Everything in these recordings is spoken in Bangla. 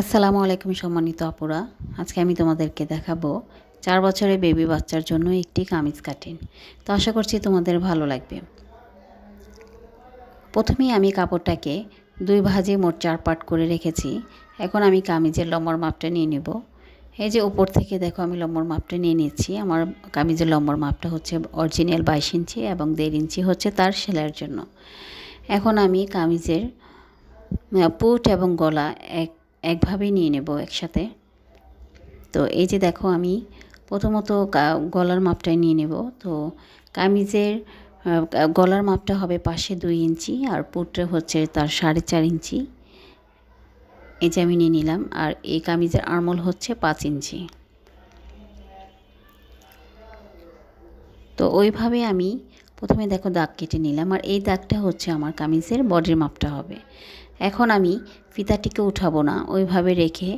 আসসালামু আলাইকুম সম্মানিত আপুরা। আজকে আমি তোমাদেরকে দেখাবো চার বছরের বেবি বাচ্চার জন্য একটি কামিজ কাটিং। তো আশা করছি তোমাদের ভালো লাগবে। প্রথমেই আমি কাপড়টাকে দুই ভাজে মোট চার পাট করে রেখেছি। এখন আমি কামিজের লম্বর মাপটা নিয়ে নেব। এই যে উপর থেকে দেখো আমি লম্বর মাপটা নিয়ে নিচ্ছি। আমার কামিজের লম্বর মাপটা হচ্ছে অরিজিনাল বাইশ ইঞ্চি এবং দেড় ইঞ্চি হচ্ছে তার সেলাইয়ের জন্য। এখন আমি কামিজের পুট এবং গলা এক একভাবেই নিয়ে নেব একসাথে। তো এই যে দেখো আমি প্রথমত গলার মাপটাই নিয়ে নেব। তো কামিজের গলার মাপটা হবে পাশে দুই ইঞ্চি আর পুটটা হচ্ছে তার সাড়ে চার ইঞ্চি। এই যে আমি নিয়ে নিলাম আর এই কামিজের আরমল হচ্ছে পাঁচ ইঞ্চি। তো ওইভাবে আমি প্রথমে দেখো দাগ কেটে নিলাম আর এই দাগটা হচ্ছে আমার কামিজের বডির মাপটা হবে। এখন আমি ফিতাটিকে উঠাবো না, ওইভাবে রেখে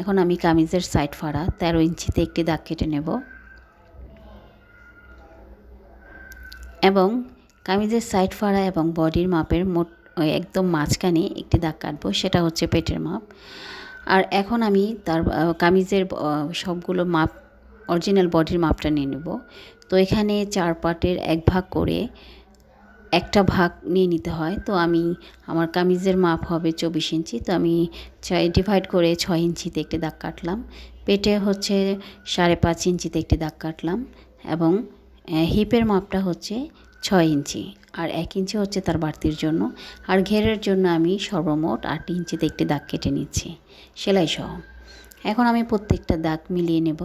এখন আমি কামিজের সাইড ফাড়া, তেরো ইঞ্চিতে একটি দাগ কেটে নেব। এবং কামিজের সাইড ফাড়া এবং বডির মাপের মোট একদম মাঝখানে একটি দাগ কাটবো, সেটা হচ্ছে পেটের মাপ। আর এখন আমি তার কামিজের সবগুলো মাপ অরিজিনাল বডির মাপটা নিয়ে নেব। তো এখানে চার পাটের এক ভাগ করে একটা ভাগ নিয়ে নিতে হয়। তো আমি, আমার কামিজের মাপ হবে চব্বিশ ইঞ্চি। তো আমি ছয় ডিভাইড করে ছয় ইঞ্চিতে একটি দাগ কাটলাম। পেটে হচ্ছে সাড়ে পাঁচ ইঞ্চিতে একটি দাগ কাটলাম এবং হিপের মাপটা হচ্ছে ছয় ইঞ্চি। আর এক ইঞ্চি হচ্ছে তার বাড়তির জন্য। আর ঘেরের জন্য আমি সর্বমোট আট ইঞ্চিতে একটি দাগ কেটে নিচ্ছি। সেলাই সহ এখন আমি প্রত্যেকটা দাগ মিলিয়ে নেব।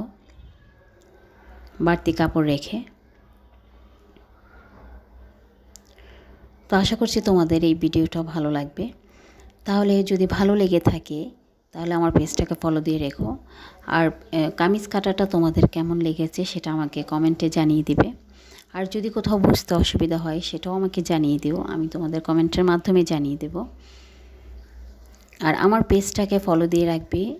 বাড়তি কাপড় রেখে। তো আশা করছি তোমাদের এই ভিডিওটা ভালো লাগবে। তাহলে যদি ভালো লেগে থাকে, তাহলে আমার পেজটাকে ফলো দিয়ে রেখো। আর কামিজ কাটাটা তোমাদের কেমন লেগেছে সেটা আমাকে কমেন্টে জানিয়ে দিবে। আর যদি কোথাও বুঝতে অসুবিধা হয়, সেটাও আমাকে জানিয়ে দিও। আমি তোমাদের কমেন্টের মাধ্যমে জানিয়ে দেব। আর আমার পেজটাকে ফলো দিয়ে রাখবে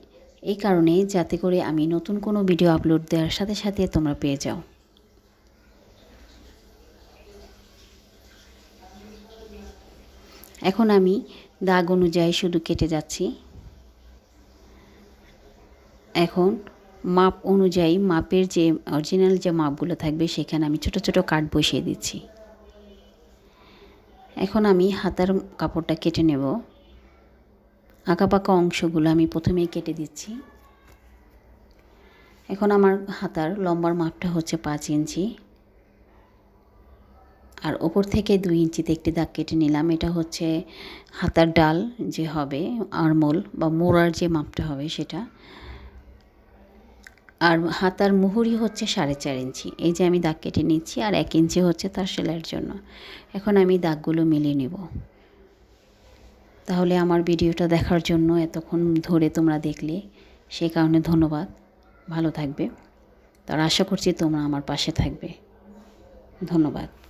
এই কারণে যাতে করে আমি নতুন কোনো ভিডিও আপলোড দেওয়ার সাথে সাথে তোমরা পেয়ে যাও। এখন আমি দাগ অনুযায়ী শুধু কেটে যাচ্ছি। এখন মাপ অনুযায়ী মাপের যে অরিজিনাল যে মাপগুলো থাকবে সেখানে আমি ছোট ছোট কাট বসিয়ে দিচ্ছি। এখন আমি হাতার কাপড়টা কেটে নেব। আঁকাপাকা অংশগুলো আমি প্রথমেই কেটে দিচ্ছি। এখন আমার হাতার লম্বার মাপটা হচ্ছে পাঁচ ইঞ্চি। আর ওপর থেকে দুই ইঞ্চিতে একটি দাগ কেটে নিলাম। এটা হচ্ছে হাতার ডাল যে হবে আরমোল বা মোড়ার যে মাপটা হবে সেটা। আর হাতার মুহুরি হচ্ছে সাড়ে চার ইঞ্চি। এই যে আমি দাগ কেটে নিচ্ছি, আর এক ইঞ্চি হচ্ছে তার সেলাইয়ের জন্য। এখন আমি দাগগুলো মিলিয়ে নেব। তাহলে আমার ভিডিওটা দেখার জন্য এতক্ষণ ধরে তোমরা দেখলে সেই কারণে ধন্যবাদ। ভালো থাকবে। তার আশা করছি তোমরা আমার পাশে থাকবে। ধন্যবাদ।